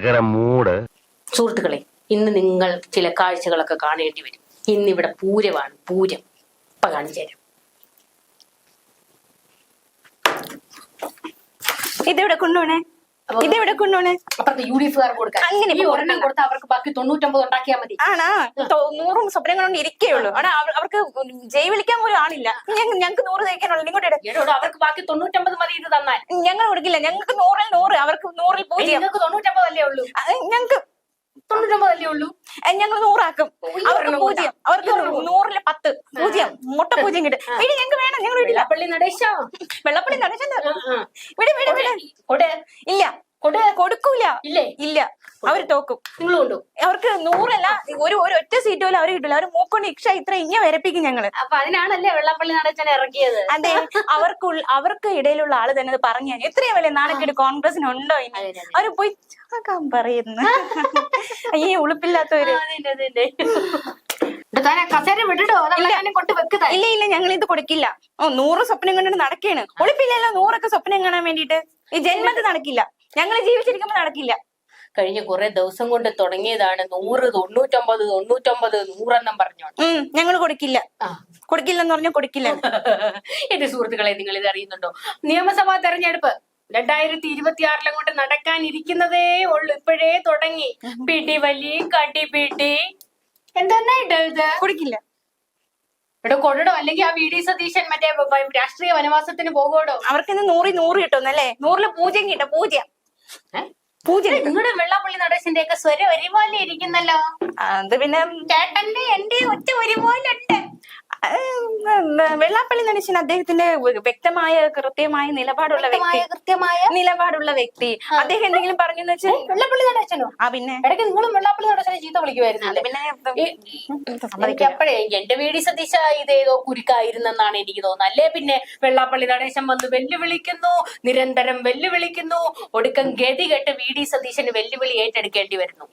ഭയങ്കര മൂട് സുഹൃത്തുക്കളെ ഇന്ന് നിങ്ങൾ ചില കാഴ്ചകളൊക്കെ കാണേണ്ടി വരും. ഇന്നിവിടെ പൂരമാണ് പൂരം. ഇപ്പൊ കാണിച്ചു തരാം. ഇതെവിടെ കൊണ്ടുപോണേ? ഇതെവിടെ കൊണ്ടുപോണേ? അപ്പുറത്ത് യു ഡി എഫ് കൊടുക്കാം അങ്ങനെ ഈ ഒരെണ്ണം കൊടുത്താൽ അവർക്ക് ബാക്കി തൊണ്ണൂറ്റൊമ്പത് ഉണ്ടാക്കിയാൽ മതി. ആണാ? നൂറും സ്വപ്നങ്ങൾ കൊണ്ട് ഇരിക്കേയുള്ളൂ. അവിടെ അവർക്ക് ജയ് വിളിക്കാൻ പോലും ആളില്ല. ഞങ്ങൾക്ക് നൂറ് തയ്ക്കാനുള്ള ഇങ്ങോട്ട്. അവർക്ക് ബാക്കി തൊണ്ണൂറ്റൊമ്പത് മതി ഇത് തന്നാൽ. ഞങ്ങൾ കൊടുക്കില്ല. ഞങ്ങൾക്ക് നൂറിൽ നൂറ് അവർക്ക് നൂറിൽ പൂജ്യം. നിങ്ങൾക്ക് തൊണ്ണൂറ്റൊമ്പത് അല്ലേ ഉള്ളൂ. ആ, ഞങ്ങക്ക് തൊണ്ണൂറ്റൊമ്പത് അല്ലേ ഉള്ളൂ ഞങ്ങൾ നൂറാക്കും. അവർക്ക് പൂജ്യം. അവർക്ക് നൂറിൽ പത്ത്. പൂജ്യം. മുട്ട പൂജ്യം കിട്ടും. ഇനി ഞങ്ങൾക്ക് വേണം. ഞങ്ങൾ വെള്ളപ്പള്ളി നടേശ? വെള്ളപ്പള്ളി നടേശ ഇല്ല. കൊടുക്കൂല. ഇല്ലേ? ഇല്ല. അവർ തോക്കും. നിങ്ങൾ കൊണ്ടു അവർക്ക് നൂറല്ല ഒരു ഒരു ഒറ്റ സീറ്റ് പോലും അവർ കിട്ടില്ല അവർ മൂക്കൊണ്ട് ഇക്ഷ ഇത്ര ഇങ്ങനെ വരപ്പിക്കും ഞങ്ങൾ. അപ്പൊ അതിനാണല്ലേ വെള്ളപ്പള്ളി നടച്ചാൽ ഇറക്കിയത്? അതെ. അവർക്ക് അവർക്ക് ഇടയിലുള്ള ആൾ തന്നെ അത് പറഞ്ഞു ഞാൻ എത്രയും വലിയ നാണക്കേട് കോൺഗ്രസിന് ഉണ്ടോ ഇനി. അവർ പോയി ചാക്കാൻ പറയുന്നു. ഈ ഉളുപ്പില്ലാത്തവര്. ഇല്ല. ഇല്ല ഞങ്ങൾ ഇത് കൊടുക്കില്ല. ഓ നൂറ് സ്വപ്നം കണ്ടിട്ട് നടക്കാണ്. ഒളിപ്പില്ലല്ലോ നൂറൊക്കെ സ്വപ്നം കാണാൻ വേണ്ടിട്ട് ഈ ജന്മത്തിൽ നടക്കില്ല. ഞങ്ങൾ ജീവിച്ചിരിക്കുമ്പോൾ നടക്കില്ല. കഴിഞ്ഞ കുറെ ദിവസം കൊണ്ട് തുടങ്ങിയതാണ് നൂറ് തൊണ്ണൂറ്റൊമ്പത് തൊണ്ണൂറ്റൊമ്പത് നൂറെണ്ണം ഞങ്ങൾ ഞങ്ങൾ കൊടുക്കില്ല. കൊടുക്കില്ലെന്ന് പറഞ്ഞാൽ കൊടുക്കില്ല. എന്റെ സുഹൃത്തുക്കളെ നിങ്ങൾ ഇത് അറിയുന്നുണ്ടോ? നിയമസഭാ തെരഞ്ഞെടുപ്പ് രണ്ടായിരത്തി ഇരുപത്തി ആറിലും കൊണ്ട് നടക്കാനിരിക്കുന്നതേ ഉള്ളു. ഇപ്പോഴേ തുടങ്ങി. പിടി വലി കടി പിടി. എന്തെന്നാ കൊടുക്കില്ല. ഇവിടെ കൊടടോ അല്ലെങ്കിൽ ആ വി ഡി സതീശൻ മറ്റേ രാഷ്ട്രീയ വനവാസത്തിന് പോകോടോ അവർക്ക് ഇന്ന് നൂറി നൂറ് കിട്ടുന്നല്ലേ നൂറിൽ പൂജ്യം കിട്ടും. പൂജ്യം. പൂജ്യം നിങ്ങളുടെ വെള്ളാപ്പള്ളി നടേശന്റെ ഒക്കെ സ്വരം ഒരുപോലെ ഇരിക്കുന്നല്ലോ. അത് പിന്നെ ചേട്ടന്റെ എന്റെ ഒറ്റ ഒരുപോലെ ഉണ്ട്. വെള്ളാപ്പള്ളി നടേശൻ അദ്ദേഹത്തിന്റെ വ്യക്തമായ കൃത്യമായ നിലപാടുള്ള വ്യക്തി. കൃത്യമായ? നിലപാടുള്ള വ്യക്തി. അദ്ദേഹം എന്തെങ്കിലും പറഞ്ഞു വെച്ചാൽ വെള്ളാപ്പള്ളി നടേശനോ? ആ പിന്നെ. ഇടയ്ക്ക് നിങ്ങളും വെള്ളാപ്പള്ളി നടേശനെ ചീത്ത വിളിക്കുമായിരുന്നു പിന്നെ. അപ്പോഴേ എന്റെ വീടി സതീശ ഇതേതോ കുരുക്കായിരുന്നെന്നാണ് എനിക്ക് തോന്നുന്നത്. അല്ലേ പിന്നെ? വെള്ളാപ്പള്ളി നടേശൻ വന്ന് വെല്ലുവിളിക്കുന്നു നിരന്തരം വെല്ലുവിളിക്കുന്നു. ഒടുക്കം ഗതി കെട്ട് വി ഡി സതീശന് വെല്ലുവിളി ഏറ്റെടുക്കേണ്ടി വരുന്നു.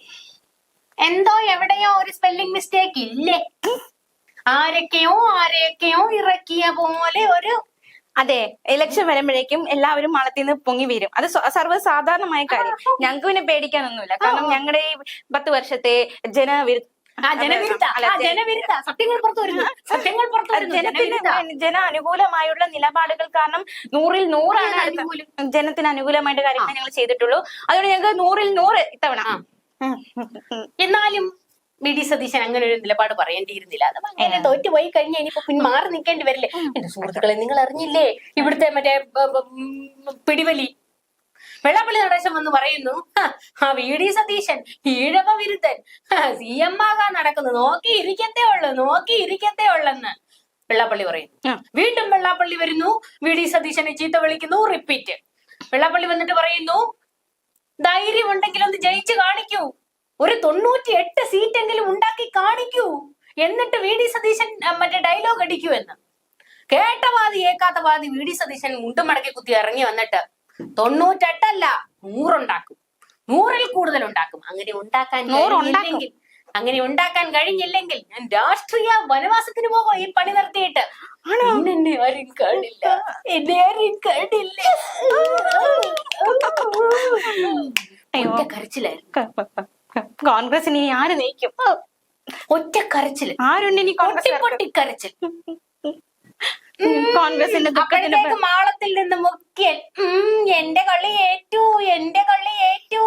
എന്തോ എവിടെയോ ഒരു സ്പെല്ലിംഗ് മിസ്റ്റേക്ക് ഇല്ലേ? ആരൊക്കെയോ ആരെയൊക്കെയോ ഇറക്കിയ പോലെ ഒരു അതെ ഇലക്ഷൻ വരുമ്പോഴേക്കും എല്ലാവരും മളത്തിൽ നിന്ന് പൊങ്ങി വരും. അത് സർവസാധാരണമായ കാര്യം. ഞങ്ങൾക്ക് പിന്നെ പേടിക്കാനൊന്നുമില്ല. കാരണം ഞങ്ങളുടെ ഈ പത്ത് വർഷത്തെ ജനവിരുദ്ധ. ജന- അനുകൂലമായുള്ള നിലപാടുകൾ കാരണം നൂറിൽ നൂറാണ് ജനത്തിന് അനുകൂലമായിട്ട് കാര്യങ്ങൾ ഞങ്ങൾ ചെയ്തിട്ടുള്ളൂ. അതുകൊണ്ട് ഞങ്ങൾക്ക് നൂറിൽ നൂറ് ഇത്തവണ. എന്നാലും വി ഡി സതീശൻ അങ്ങനെ ഒരു നിലപാട് പറയേണ്ടിയിരുന്നില്ല. അത് അങ്ങനെ തോറ്റുപോയി കഴിഞ്ഞാൽ ഇനിയിപ്പോ പിന്നെ മാറി നിൽക്കേണ്ടി വരില്ലേ? എന്റെ സുഹൃത്തുക്കളെ നിങ്ങൾ അറിഞ്ഞില്ലേ ഇവിടുത്തെ മറ്റേ പിടിവലി. വെള്ളാപ്പള്ളി നടേശൻ വന്ന് പറയുന്നു ആ വി ഡി സതീശൻ ഈഴവ വിരുദ്ധൻ സി എം ആകാൻ നടക്കുന്നു നോക്കി ഇരിക്കത്തേ ഉള്ളു നോക്കി ഇരിക്കത്തേ ഉള്ളെന്ന്. വെള്ളാപ്പള്ളി പറയുന്നു. വീണ്ടും വെള്ളാപ്പള്ളി വരുന്നു. വി ഡി സതീശനെ ചീത്ത വിളിക്കുന്നു. റിപ്പീറ്റ്. വെള്ളാപ്പള്ളി വന്നിട്ട് പറയുന്നു ധൈര്യം ഉണ്ടെങ്കിൽ ഒന്ന് ജയിച്ചു കാണിക്കൂ. ഒരു തൊണ്ണൂറ്റി എട്ട് സീറ്റെങ്കിലും ഉണ്ടാക്കി കാണിക്കൂ. എന്നിട്ട് വി ഡി സതീശൻ മറ്റേ ഡയലോഗ് അടിക്കൂ എന്ന്. കേട്ട വാതി ഏക്കാത്ത വാതി വി ഡി സതീശൻ മുണ്ടുമടക്കി കുത്തി ഇറങ്ങി വന്നിട്ട് തൊണ്ണൂറ്റെട്ടല്ല നൂറുണ്ടാക്കും. നൂറിൽ കൂടുതൽ ഉണ്ടാക്കും അങ്ങനെ ഉണ്ടാക്കാൻ കഴിഞ്ഞില്ലെങ്കിൽ അങ്ങനെ ഉണ്ടാക്കാൻ കഴിഞ്ഞില്ലെങ്കിൽ ഞാൻ രാഷ്ട്രീയ വനവാസത്തിന് പോകോ ഈ പണി നിർത്തിയിട്ട്. എന്നെ ആരും കാണില്ല. എന്നെ ആരും കാണില്ല. കരച്ചിലായിരുന്നു. കോൺഗ്രസിന് ആര് നയിക്കും? ഒറ്റ കരച്ചിൽ ആരുണ്ട് ഇനി കോൺഗ്രസ് പൊട്ടി കരച്ചിൽ കോൺഗ്രസിന്റെ ദുഃഖത്തിന്റെ മാളത്തിൽ നിന്ന് ഉം, എന്റെ കള്ളി ഏറ്റു എന്റെ കള്ളി ഏറ്റു.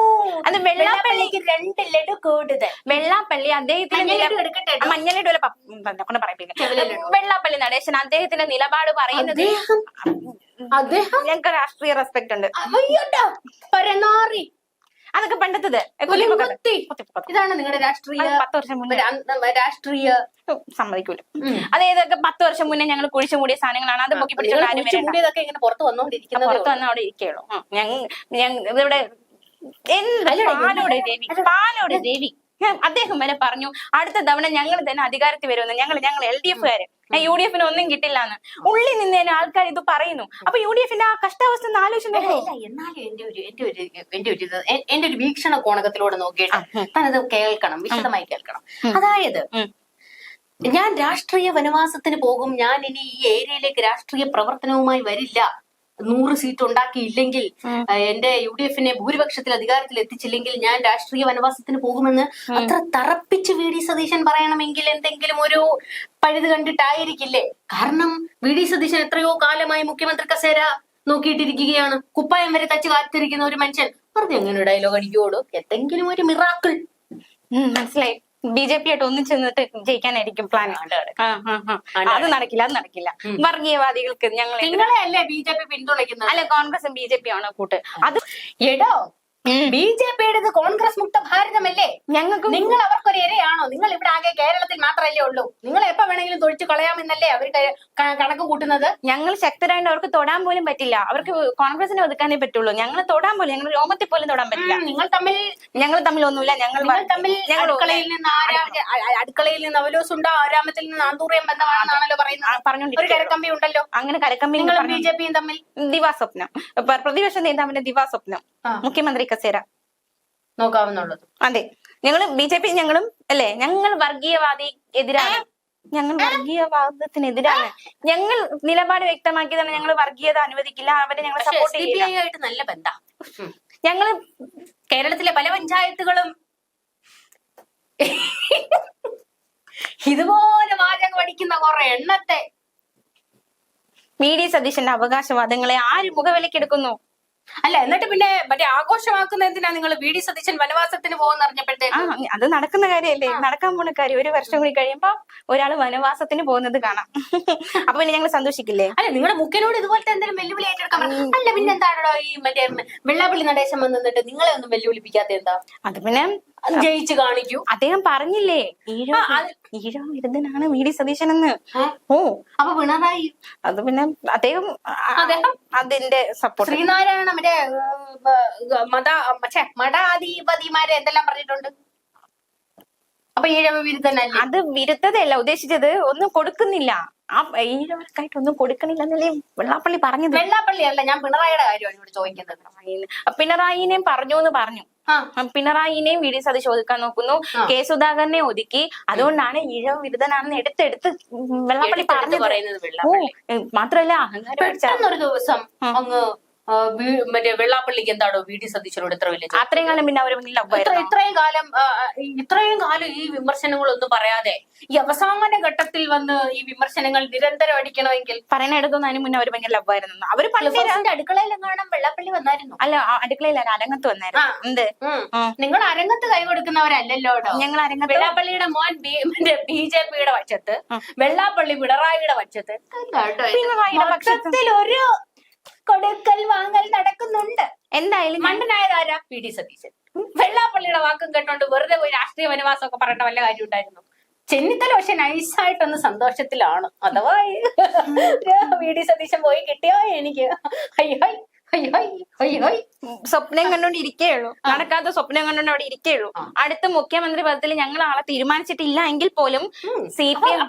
അത് വെള്ളാപ്പള്ളിക്ക് രണ്ട് ലഡു കൂടുതൽ. വെള്ളാപ്പള്ളി അദ്ദേഹത്തിന്റെ മഞ്ഞ നില- ലഡു മഞ്ഞ ലഡു അല്ല, പ- ഉം, തന്നെ കൊണ്ട് പറയിപ്പിക്കാം. വെള്ളാപ്പള്ളി നടേശൻ അദ്ദേഹത്തിന്റെ നിലപാട് പറയുന്നത് അദ്ദേഹം? ഞങ്ങൾക്ക് രാഷ്ട്രീയ റെസ്പെക്ട് ഉണ്ട്. പരനാറി. അതൊക്കെ പണ്ടത്തത്. ഇതാണ് നിങ്ങളുടെ രാഷ്ട്രീയ പത്ത് വർഷം മുന്നേ. രാഷ്ട്രീയ സമ്മതിക്കൂല. അതായത് അത് ഇതൊക്കെ പത്ത് വർഷം മുന്നേ ഞങ്ങൾ കുഴിച്ചു മൂടിയ സാധനങ്ങളാണ്. അത് പൊക്കി പിടിച്ചു ഇങ്ങനെ പുറത്ത് വന്നോണ്ടിരിക്കുന്നത് പുറത്ത് വന്ന അവിടെ ഇരിക്കുള്ളൂ ഞങ്ങൾ ഇവിടെ എന്താ പാലോടെ ദേവി. പാലോടെ ദേവി. അദ്ദേഹം വരെ പറഞ്ഞു അടുത്ത തവണ ഞങ്ങൾ തന്നെ അധികാരത്തിൽ വരുമെന്ന്. ഞങ്ങൾ ഞങ്ങൾ എൽ ഡി എഫുകാര് യു ഡി എഫിന് ഒന്നും കിട്ടില്ല എന്ന് ഉള്ളിൽ നിന്ന് തന്നെ ആൾക്കാർ ഇത് പറയുന്നു. അപ്പൊ യു ഡി എഫിന്റെ ആ കഷ്ടാവസ്ഥ ഒന്ന് ആലോചിച്ച് എന്നാലും എന്റെ ഒരു എന്റെ ഒരു എന്റെ ഒരു എന്റെ ഒരു വീക്ഷണ കോണകത്തിലൂടെ നോക്കിയിട്ട് തനത് കേൾക്കണം വിശദമായി കേൾക്കണം. അതായത് ഞാൻ രാഷ്ട്രീയ വനവാസത്തിന് പോകും ഞാൻ ഇനി ഈ ഏരിയയിലേക്ക് രാഷ്ട്രീയ പ്രവർത്തനവുമായി വരില്ല. നൂറ് സീറ്റ് ഉണ്ടാക്കിയില്ലെങ്കിൽ എന്റെ യു ഡി എഫിനെ ഭൂരിപക്ഷത്തിൽ അധികാരത്തിൽ എത്തിച്ചില്ലെങ്കിൽ ഞാൻ രാഷ്ട്രീയ വനവാസത്തിന് പോകുമെന്ന് അത്ര തറപ്പിച്ച് വി. ഡി. സതീശൻ പറയണമെങ്കിൽ എന്തെങ്കിലും ഒരു പഴുത് കണ്ടിട്ടായിരിക്കില്ലേ? കാരണം വി. ഡി. സതീശൻ എത്രയോ കാലമായി മുഖ്യമന്ത്രി കസേര നോക്കിയിട്ടിരിക്കുകയാണ്. കുപ്പായം വരെ തച്ച് കാത്തിരിക്കുന്ന ഒരു മനുഷ്യൻ. വെറുതെ എങ്ങനെ ഡയലോഗ് അടിക്കോടു എന്തെങ്കിലും ഒരു മിറാക്കിൾ മനസ്സിലായി. ബി ജെ പി ആയിട്ട് ഒന്നിച്ച് നിന്നിട്ട് ജയിക്കാനായിരിക്കും പ്ലാൻ അത്. നടക്കില്ല അത് നടക്കില്ല. വർഗീയവാദികൾക്ക് ഞങ്ങൾ നിങ്ങളെ അല്ലേ ബി ജെ പി പിന്തുണയ്ക്കുന്നത്? അല്ല കോൺഗ്രസും ബി ജെ പി ആണ് കൂട്ട്. അത് എടോ. ബി ജെ പിയുടേത് കോൺഗ്രസ് മുക്ത ഭാരതമല്ലേ? ഞങ്ങൾക്ക് നിങ്ങൾ അവർക്കൊരു ഇരയാണോ? നിങ്ങൾ ഇവിടെ ആകെ കേരളത്തിൽ മാത്രമല്ലേ ഉള്ളൂ. നിങ്ങൾ എപ്പോ വേണമെങ്കിലും തൊഴിച്ചു കളയാമെന്നല്ലേ അവർ കണക്ക് കൂട്ടുന്നത്? ഞങ്ങൾ ശക്തരായിട്ട് അവർക്ക് തൊടാൻ പോലും പറ്റില്ല. അവർക്ക് കോൺഗ്രസിനെ ഒതുക്കാനേ പറ്റുള്ളൂ. ഞങ്ങൾ തൊടാൻ പോലും ഞങ്ങൾ രോമത്തിൽ പോലും തൊടാൻ പറ്റില്ല. നിങ്ങൾ തമ്മിൽ ഞങ്ങൾ തമ്മിൽ ഒന്നുമില്ല ഞങ്ങൾ തമ്മിൽ അടുക്കളയിൽ നിന്ന് അടുക്കളയിൽ നിന്ന് അവലോസുണ്ടോ? ആരാമത്തിൽ നിന്ന് ആന്തൂറിയം ബന്ധമാണെന്നാണല്ലോ പറയുന്നത്. ഒരു പറഞ്ഞോണ്ടിരിക്കും കരക്കമ്പി ഉണ്ടല്ലോ. അങ്ങനെ കരക്കമ്പി നിങ്ങൾ ബി ജെ പിയും തമ്മിൽ? ദിവാസ്വപ്നം. പ്രതിപക്ഷം നേതാവിന്റെ ദിവാസ്വപ്നം. മുഖ്യമന്ത്രി കസേര. നോക്കാവുന്നുള്ളത്. അതെ. ഞങ്ങൾ ബി ജെ പി ഞങ്ങളും അല്ലേ? ഞങ്ങൾ വർഗീയവാദി എതിരാണ്. ഞങ്ങൾ വർഗീയവാദത്തിനെതിരാണ്. ഞങ്ങൾ നിലപാട് വ്യക്തമാക്കിയതാണ് ഞങ്ങൾ വർഗീയത അനുവദിക്കില്ല അവരെ ഞങ്ങൾ സപ്പോർട്ട് ആയിട്ട് നല്ല ബന്ധം. ഞങ്ങൾ കേരളത്തിലെ പല പഞ്ചായത്തുകളും ഇതുപോലെ വാചകം അടിക്കുന്ന കുറെ എണ്ണത്തെ. മീഡിയ സതീശന്റെ അവകാശവാദങ്ങളെ ആര് മുഖവിലക്കെടുക്കുന്നു അല്ല എന്നിട്ട് പിന്നെ മറ്റേ ആഘോഷമാക്കുന്ന എന്തിനാ നിങ്ങൾ വി ഡി സതീശൻ വനവാസത്തിന് പോകുന്ന അറിഞ്ഞപ്പോഴത്തേക്ക് അത് നടക്കുന്ന കാര്യമല്ലേ? നടക്കാൻ പോണ കാര്യം ഒരു വർഷം കൂടി കഴിയുമ്പോ ഒരാൾ വനവാസത്തിന് പോകുന്നത് കാണാം. അപ്പൊ പിന്നെ ഞങ്ങൾ സന്തോഷിക്കില്ലേ? അല്ല നിങ്ങളുടെ മുഖ്യനോട് ഇതുപോലത്തെ എന്തെങ്കിലും വെല്ലുവിളി ഏറ്റെടുക്കാൻ അല്ല പിന്നെ എന്താണോ ഈ മറ്റേ വെള്ളാപ്പള്ളി നടേശം വന്നിട്ട് നിങ്ങളെ ഒന്നും വെല്ലുവിളിപ്പിക്കാത്ത എന്താ? അത് പിന്നെ ജയിച്ച് കാണിക്കൂ. അദ്ദേഹം പറഞ്ഞില്ലേ ഈഴോ വിരുദ്ധനാണ് വി ഡി സതീശൻ എന്ന് ഓ. അപ്പൊ പിണറായി. അത് പിന്നെ അദ്ദേഹം അദ്ദേഹം? അതിന്റെ സപ്പോർട്ട് ശ്രീനാരായണ മറ്റേ മത മഠാധിപതിമാരെ എന്തെല്ലാം പറഞ്ഞിട്ടുണ്ട്? അപ്പൊ ഈഴവ വിരുദ്ധനല്ലേ? അത് വിരുദ്ധതയല്ല ഉദ്ദേശിച്ചത് ഒന്നും കൊടുക്കുന്നില്ല. ആ ഈഴവർക്കായിട്ട് ഒന്നും കൊടുക്കണില്ല എന്നല്ലേ വെള്ളാപ്പള്ളി പറഞ്ഞത്. വെള്ളാപ്പള്ളി അല്ല ഞാൻ പിണറായിയുടെ കാര്യമാണ് ഇവിടെ ചോദിക്കുന്നത്. പിണറായിനെയും പറഞ്ഞു. എന്ന് പറഞ്ഞു പിണറായിനെയും വി ഡി സതീശ് ഒതുക്കാൻ നോക്കുന്നു. കെ സുധാകരനെ ഒതുക്കി. അതുകൊണ്ടാണ് ഈഴവ വിരുദ്ധനാണെന്ന് എടുത്തെടുത്ത് വെള്ളാപ്പള്ളി പറഞ്ഞു പറയുന്നത് മാത്രല്ല ഒരു ദിവസം. അങ്ങ് മറ്റേ വെള്ളാപ്പള്ളിക്ക് എന്താണോ വി ഡി സതീശനോട് ഇത്ര വലിയ അത്രയും കാലം പിന്നെ അവർ മുന്നിൽ ലവ് ഇത്രയും കാലം ഇത്രയും കാലം ഈ വിമർശനങ്ങളൊന്നും പറയാതെ ഈ അവസാന ഘട്ടത്തിൽ വന്ന് ഈ വിമർശനങ്ങൾ നിരന്തരം അടിക്കണമെങ്കിൽ പറയുന്ന എടുത്തൊന്നും അതിന് മുന്നേ അവർ ഭയങ്കര ലവായിരുന്നു അവർ അടുക്കളയിൽ എങ്ങാനും വെള്ളാപ്പള്ളി വന്നായിരുന്നു. അല്ല അടുക്കളയിൽ അരങ്ങത്ത് വന്നായിരുന്നു. എന്ത്? നിങ്ങൾ അരങ്ങത്ത് കൈ കൊടുക്കുന്നവരല്ലല്ലോ കേട്ടോ ഞങ്ങൾ അരങ്ങത്ത് വെള്ളാപ്പള്ളിയുടെ മോൻ ബി- ജെ പിയുടെ വശത്ത് വെള്ളാപ്പള്ളി പിണറായിയുടെ വശത്ത്. മൊത്തത്തിൽ ഒരു കൊടുക്കൽ വാങ്ങൽ നടക്കുന്നുണ്ട്. എന്തായാലും മണ്ടനായത് ആരാ പി ഡി സതീശൻ. വെള്ളാപ്പള്ളിയുടെ വാക്കും കേട്ടോണ്ട് വെറുതെ പോയി രാഷ്ട്രീയ വനവാസം ഒക്കെ പറയേണ്ട വല്ല കാര്യം ഉണ്ടായിരുന്നു ചെന്നിത്തല പക്ഷെ നൈസായിട്ടൊന്ന് സന്തോഷത്തിലാണ്. അഥവാ വി ഡി സതീശൻ പോയി കിട്ടിയോ എനിക്ക്? അയ്യോ സ്വപ്നം കണ്ടോണ്ട് ഇരിക്കേ ഉള്ളൂ നടക്കാത്ത സ്വപ്നം കണ്ടോണ്ട് അവിടെ ഇരിക്കേ ഉള്ളൂ അടുത്ത മുഖ്യമന്ത്രി പദത്തിൽ ഞങ്ങൾ ആളെ തീരുമാനിച്ചിട്ടില്ല എങ്കിൽ പോലും സി പി എം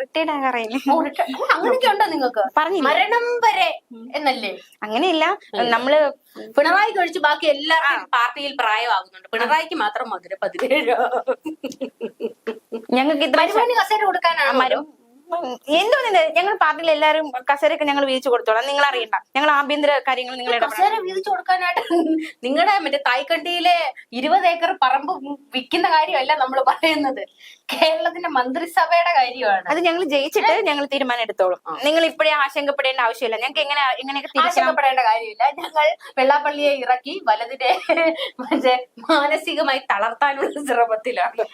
റിട്ടയർഡ് ഓ, അങ്ങനെയൊക്കെ ഉണ്ടോ നിങ്ങൾക്ക്? പറഞ്ഞില്ല? മരണം വരെ എന്നല്ലേ? അങ്ങനെയില്ല. നമ്മൾ പിണറായി കഴിച്ച് ബാക്കി എല്ലാ പാർട്ടിയിൽ പ്രായമാകുന്നുണ്ട്. പിണറായിക്ക് മാത്രം മധുര പതിനേഴ്. ഞങ്ങൾക്ക് ഇത് കൊടുക്കാനാണ് കസേര കൊടുക്കാനാണ് എന്തോന്നിത് ഞങ്ങൾ പാർട്ടിയിൽ എല്ലാവരും കസേരയൊക്കെ ഞങ്ങൾ വീതിച്ചു കൊടുത്തോളാം. നിങ്ങൾ അറിയണ്ട ഞങ്ങൾ ആഭ്യന്തര കാര്യങ്ങൾ നിങ്ങൾ കസേര വീതിച്ചു കൊടുക്കാനായിട്ട് നിങ്ങളുടെ മറ്റേ തായ്ക്കണ്ടിയിലെ ഇരുപത് ഏക്കർ പറമ്പ് വിൽക്കുന്ന കാര്യമല്ല നമ്മൾ പറയുന്നത്. കേരളത്തിന്റെ മന്ത്രിസഭയുടെ കാര്യമാണ്. അത് ഞങ്ങൾ ജയിച്ചിട്ട് ഞങ്ങൾ തീരുമാനം എടുത്തോളും. നിങ്ങൾ ഇപ്പോഴേ ആശങ്കപ്പെടേണ്ട ആവശ്യമില്ല. ഞങ്ങൾക്ക് എങ്ങനെ എങ്ങനെയൊക്കെ ആശങ്കപ്പെടേണ്ട കാര്യമില്ല. ഞങ്ങൾ വെള്ളാപ്പള്ളിയെ ഇറക്കി വലതിനെ മറ്റേ മാനസികമായി തളർത്താനുള്ള ശ്രമത്തിലാണ്.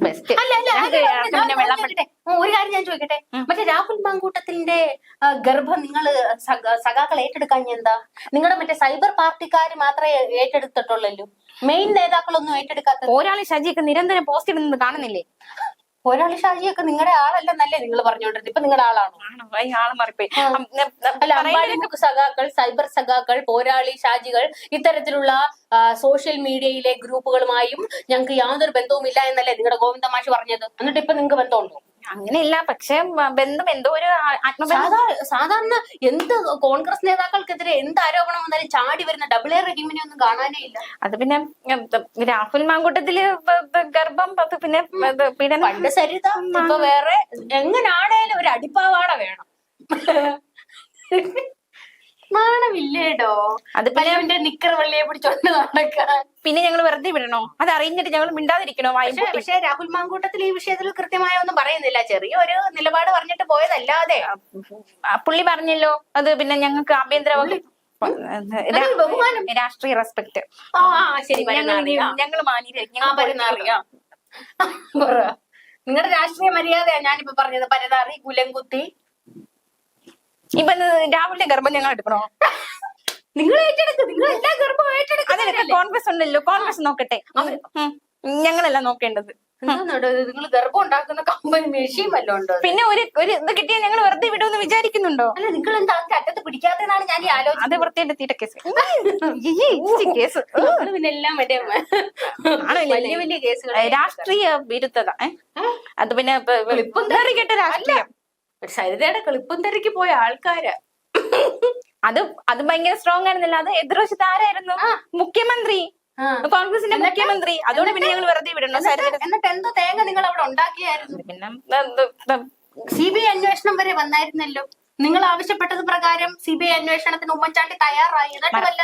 ബെസ്റ്റ് അല്ല അല്ല പിന്നെ ചോദിക്കട്ടെ? ഉം, ഒരു കാര്യം ഞാൻ ചോദിക്കട്ടെ? മറ്റേ രാഹുൽ മാങ്കൂട്ടത്തിന്റെ ആ, ഗർഭം നിങ്ങൾ സഖാക്കൾ ഏറ്റെടുക്കാൻ എന്താ? നിങ്ങളുടെ മറ്റേ സൈബർ പാർട്ടിക്കാർ മാത്രമേ ഏറ്റെടുത്തിട്ടുള്ളല്ലോ? മെയിൻ നേതാക്കളൊന്നും ഏറ്റെടുക്കാത്ത ഒരാളെ ഷജിയൊക്കെ നിരന്തരം പോസ്റ്റ് ഇടുന്നത് കാണുന്നില്ലേ? ഒരാൾ ഷാജിയൊക്കെ നിങ്ങളുടെ ആളല്ലെന്നല്ലേ നിങ്ങൾ പറഞ്ഞോണ്ടിരുന്നത് ഇപ്പൊ നിങ്ങളുടെ ആളാണോ? അല്ല സഖാക്കൾ സൈബർ സഖാക്കൾ പോരാളി ഷാജികൾ ഇത്തരത്തിലുള്ള സോഷ്യൽ മീഡിയയിലെ ഗ്രൂപ്പുകളുമായും ഞങ്ങൾക്ക് യാതൊരു ബന്ധവുമില്ല എന്നല്ലേ നിങ്ങളുടെ ഗോവിന്ദമാഷ് പറഞ്ഞത്? എന്നിട്ട് ഇപ്പൊ നിങ്ങൾക്ക് ബന്ധമുണ്ടോ? അങ്ങനെയില്ല പക്ഷെ ബന്ധം എന്തോ ഒരു സാധാരണ എന്ത് കോൺഗ്രസ് നേതാക്കൾക്കെതിരെ എന്ത് ആരോപണം വന്നാലും ചാടി വരുന്ന ഡബിൾ എ റഹീമിനെ ഒന്നും കാണാനേ ഇല്ല. അത് പിന്നെ രാഹുൽ മാങ്കൂട്ടത്തിൽ ഗർഭം പിന്നെ പിന്നെ പീഡനം. പണ്ട് സരിത ഇപ്പൊ വേറെ എങ്ങനാണേലും ഒരു അടിപ്പാവാട വേണം. നാണമില്ലേടോ അത് പിന്നെ പലവന്റെ നിക്കർ വെള്ളിയെ പിടിച്ചോണ്ട് നടക്കാൻ. പിന്നെ ഞങ്ങൾ വെറുതെ വിടണോ? അത് അറിഞ്ഞിട്ട് ഞങ്ങൾ മിണ്ടാതിരിക്കണോ പക്ഷേ വായ്പ പക്ഷേ രാഹുൽ മാങ്കൂട്ടത്തിൽ ഈ വിഷയത്തിൽ കൃത്യമായ ഒന്നും പറയുന്നില്ല. ചെറിയ ഒരു നിലപാട് പറഞ്ഞിട്ട് പോയതല്ലാതെ. പുള്ളി പറഞ്ഞല്ലോ. അത് പിന്നെ ഞങ്ങൾക്ക് ആഭ്യന്തര വകുപ്പ് ബഹുമാനം. രാഷ്ട്രീയ റെസ്പെക്ട്. ഞങ്ങൾ നിങ്ങളുടെ രാഷ്ട്രീയ മര്യാദയാ ഞാനിപ്പോ പറഞ്ഞത്. പരതാറി കുലംകുത്തി ഇപ്പൊ രാഹുലിന്റെ ഗർഭം ഞങ്ങൾ എടുക്കണോ? നിങ്ങൾ ഏറ്റെടുക്കും നിങ്ങൾ എല്ലാ ഗർഭവും അതിനൊക്കെ ഏറ്റെടുക്കും കോൺഗ്രസ് ഉണ്ടല്ലോ കോൺഗ്രസ് നോക്കട്ടെ. ഞങ്ങളല്ല നോക്കേണ്ടത്. നിങ്ങൾ ഗർഭം ഉണ്ടാക്കുന്ന കമ്പനി മെഷീൻ വല്ലതും ഉണ്ടോ? പിന്നെ ഒരു ഒരു ഇത് കിട്ടിയാൽ ഞങ്ങൾ വെറുതെ വിടുമെന്ന് വിചാരിക്കുന്നുണ്ടോ? അല്ല നിങ്ങൾ എന്താ അതിന്റെ അറ്റത്ത് പിടിക്കാത്തതാണ് ഞാൻ ഈ ആലോചന അത് വൃത്തിയുടെ തീറ്റ കേസ്. കേസ്. പിന്നെ എല്ലാം മറ്റേ? വലിയ വലിയ കേസുകൾ രാഷ്ട്രീയ വിരുദ്ധത? അത് പിന്നെ വെറുകെട്ട രാഷ്ട്രീയം. സരിതയുടെ കളിപ്പം തിരക്കി പോയ ആൾക്കാര്. അത് അത് ഭയങ്കര സ്ട്രോങ് ആയിരുന്നില്ല. അത് എതിർവശത്ത് ആരായിരുന്നു? മുഖ്യമന്ത്രി. കോൺഗ്രസിന്റെ മുഖ്യമന്ത്രി. അതുകൊണ്ട് പിന്നെ ഞങ്ങൾ വെറുതെ വിടണം. എന്നിട്ട്? എന്തോ തേങ്ങ നിങ്ങൾ അവിടെ ഉണ്ടാക്കിയായിരുന്നു? പിന്നെ സി ബി ഐ അന്വേഷണം വരെ വന്നായിരുന്നല്ലോ. നിങ്ങൾ ആവശ്യപ്പെട്ടത് പ്രകാരം സി ബി ഐ അന്വേഷണത്തിന് ഉമ്മൻചാണ്ടി തയ്യാറായി. എന്നിട്ട് വല്ല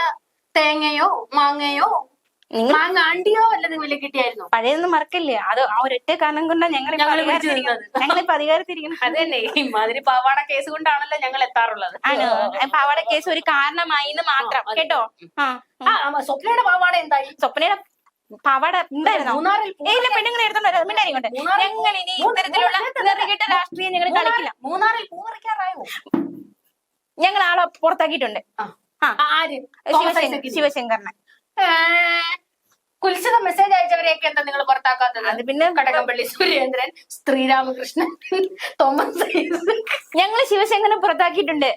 തേങ്ങയോ മാങ്ങയോ മാങ്ങ അണ്ടിയോ വല്ലതും വില കിട്ടിയായിരുന്നു? പഴയൊന്നും മറക്കല്ലേ? അത് ആ ഒരൊറ്റ കാരണം കൊണ്ടാണ് ഞങ്ങൾ. ഞങ്ങളിപ്പോ അധികാരത്തിരിക്കുന്നത് അത് തന്നെ ഇമാതിരി പാവാട കേസ് കൊണ്ടാണല്ലോ ഞങ്ങൾ എത്താറുള്ളത്. ആണ് പാവാട കേസ് ഒരു കാരണമായി എന്ന് മാത്രം കേട്ടോ? ആ സ്വപ്നയുടെ പാവാട എന്തായി? സ്വപ്നയുടെ പാവാട ഉണ്ടായിരുന്നു? പെണ്ണുങ്ങളെ എടുത്തോണ്ട് ഞങ്ങൾ ഇനി ഇത്തരത്തിലുള്ള രാഷ്ട്രീയം ഞങ്ങൾ കളിക്കില്ല. മൂന്നാറിൽ പൂ പറിക്കാറായോ ഞങ്ങൾ ആളെ പുറത്താക്കിയിട്ടുണ്ട്. ശിവശങ്കറിനെ. കുൽസിത മെസ്സേജ് അയച്ചവരെയൊക്കെ എന്താ നിങ്ങൾ പുറത്താക്കാത്തത്? അത് പിന്നെ കടകംപള്ളി സുരേന്ദ്രൻ ശ്രീരാമകൃഷ്ണൻ തോമസ്. ഞങ്ങൾ ശിവശങ്കരനെ പുറത്താക്കിയിട്ടുണ്ട്.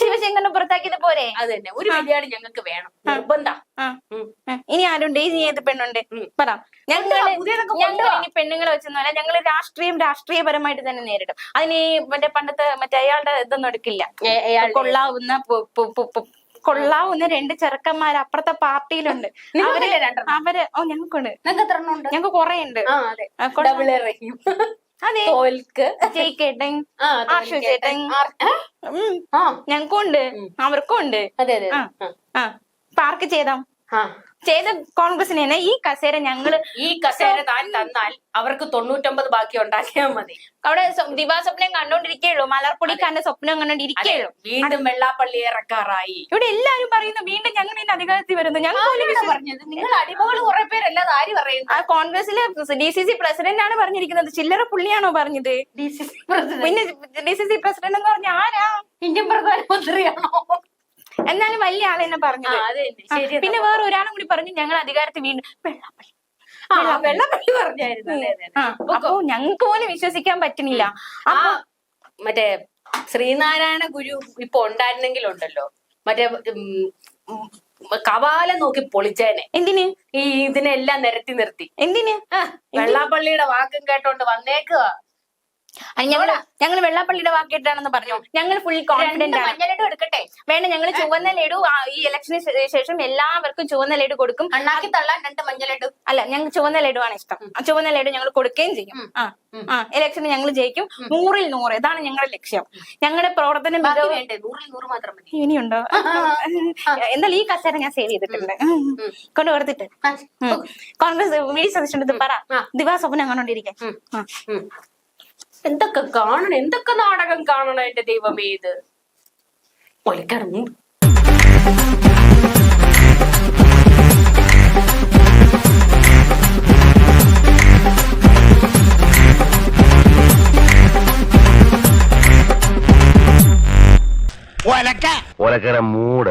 ശിവശങ്കരനെ പുറത്താക്കിയത് പോരെ? അത് തന്നെ. ഒരു ബിരിയാണി ഞങ്ങൾക്ക് വേണം. നിർബന്ധം. ഇനി ആരുണ്ട്? ഇനി ഏത് പെണ്ണുണ്ട്. പറ. ഞങ്ങൾ ഞങ്ങൾ ഇനി പെണ്ണുങ്ങളെ വെച്ചൊന്നുമല്ല ഞങ്ങൾ രാഷ്ട്രീയം രാഷ്ട്രീയപരമായിട്ട് തന്നെ നേരിടും. അതിന് മറ്റേ പണ്ടത്തെ മറ്റേ അയാളുടെ ഇതൊന്നും എടുക്കില്ല. കൊള്ളാവുന്ന കൊള്ളാവുന്ന രണ്ട് ചെറുക്കന്മാർ അപ്പുറത്തെ പാർട്ടിയിലുണ്ട്. അവർ? അവർ ഓ ഞങ്ങൾക്കുണ്ട്. ഞങ്ങൾക്ക് കൊറേ ഉണ്ട് അതെ. ചേട്ടൻ. ഞങ്ങൾക്കും ഉണ്ട് അവർക്കും ഉണ്ട് അതെ ആ. പാർക്ക് ചെയ്താം. ചെയ്ത കോൺഗ്രസിന് തന്നെ ഈ കസേര ഞങ്ങൾ ഈ കസേര താൻ തന്നാൽ അവർക്ക് തൊണ്ണൂറ്റൊമ്പത് ബാക്കി ഉണ്ടാക്കിയാൽ മതി. അവിടെ സ്വ- ദിവാസ്വപ്നം കണ്ടോണ്ടിരിക്കേയുള്ളൂ മലർപ്പൊടി കണ്ട സ്വപ്നം കണ്ടോണ്ടിരിക്കേയുള്ളൂ വീണ്ടും വെള്ളാപ്പള്ളി ഇറക്കാറായി. ഇവിടെ എല്ലാരും പറയുന്നു വീണ്ടും ഞങ്ങൾ ഇതിന്റെ അധികാരത്തിൽ വരുന്നു. ഞങ്ങൾ പറഞ്ഞത് നിങ്ങൾ അടിമകൾ കുറെ പേരല്ലാതെ ആര് പറയുന്നു? ആ കോൺഗ്രസിലെ ഡി സി സി പ്രസിഡന്റ് ആണ് പറഞ്ഞിരിക്കുന്നത്. ചില്ലറ പുള്ളിയാണോ പറഞ്ഞത്? D C C president. പിന്നെ ഡി സി സി പ്രസിഡന്റ് എന്ന് പറഞ്ഞ ആരാ? ഇന്ത്യൻ പ്രധാനമന്ത്രിയാണോ? എന്നാലും വലിയ ആളെന്നെ ആ പറഞ്ഞത് പിന്നെ വേറെ ഒരാളും കൂടി പറഞ്ഞു ഞങ്ങൾ അധികാരത്തിൽ വീണ്ടും വെള്ളപ്പള്ളി. വെള്ളപ്പള്ളി. പറഞ്ഞായിരുന്നു. അപ്പൊ ഞങ്ങൾക്ക് പോലും വിശ്വസിക്കാൻ പറ്റുന്നില്ല. ആ മറ്റേ ശ്രീനാരായണ ഗുരു ഇപ്പൊ ഉണ്ടായിരുന്നെങ്കിൽ ഉണ്ടല്ലോ. മറ്റേ കവാലം നോക്കി പൊളിച്ചേനെ. എന്തിന്? ഈ ഇതിനെല്ലാം നിരത്തി നിർത്തി. എന്തിന്? വെള്ളാപ്പള്ളിയുടെ വാക്കും കേട്ടോണ്ട് വന്നേക്കുക ഞങ്ങൾ ഞങ്ങൾ വെള്ളാപ്പള്ളിയുടെ വാക്കിട്ടാണെന്ന് പറഞ്ഞു. ഞങ്ങൾ ഫുൾ കോൺഫിഡന്റ് ആണ്. മഞ്ഞളിടും എടുക്കട്ടെ? വേണ്ട ഞങ്ങൾ ചുവന്ന ലഡു ഈ ഇലക്ഷന് ശേഷം എല്ലാവർക്കും ചുവന്ന ലഡു കൊടുക്കും. അണ്ണാക്കി തള്ളാൻ രണ്ട് മഞ്ഞളിടും അല്ല ഞങ്ങൾ ചുവന്ന ലഡു ആണ് ഇഷ്ടം. ആ ചുവന്ന ലഡു ഞങ്ങൾ കൊടുക്കുകയും ചെയ്യും. ആ ആ ഇലക്ഷന് ഞങ്ങൾ ജയിക്കും. നൂറിൽ നൂറ് ഇതാണ് ഞങ്ങളുടെ ലക്ഷ്യം. ഞങ്ങളുടെ പ്രവർത്തനം ഇനിയുണ്ടോ? എന്തായാലും ഈ കസേര ഞാൻ സേവ് ചെയ്തിട്ടുണ്ട്. കൊണ്ട് കൊടുത്തിട്ട്. കോൺഗ്രസ് ഇത് പറ. ദിവാസ്വപ്നം ദിവാ സ്വപ്നം കണ്ടോണ്ടിരിക്കാൻ. എന്തൊക്കെ കാണണം? എന്തൊക്കെ നാടകം കാണണം എന്റെ ദൈവമേ ഇത്? ഒലിക്കണം ഒലക്ക. ഒലക്കര മൂട്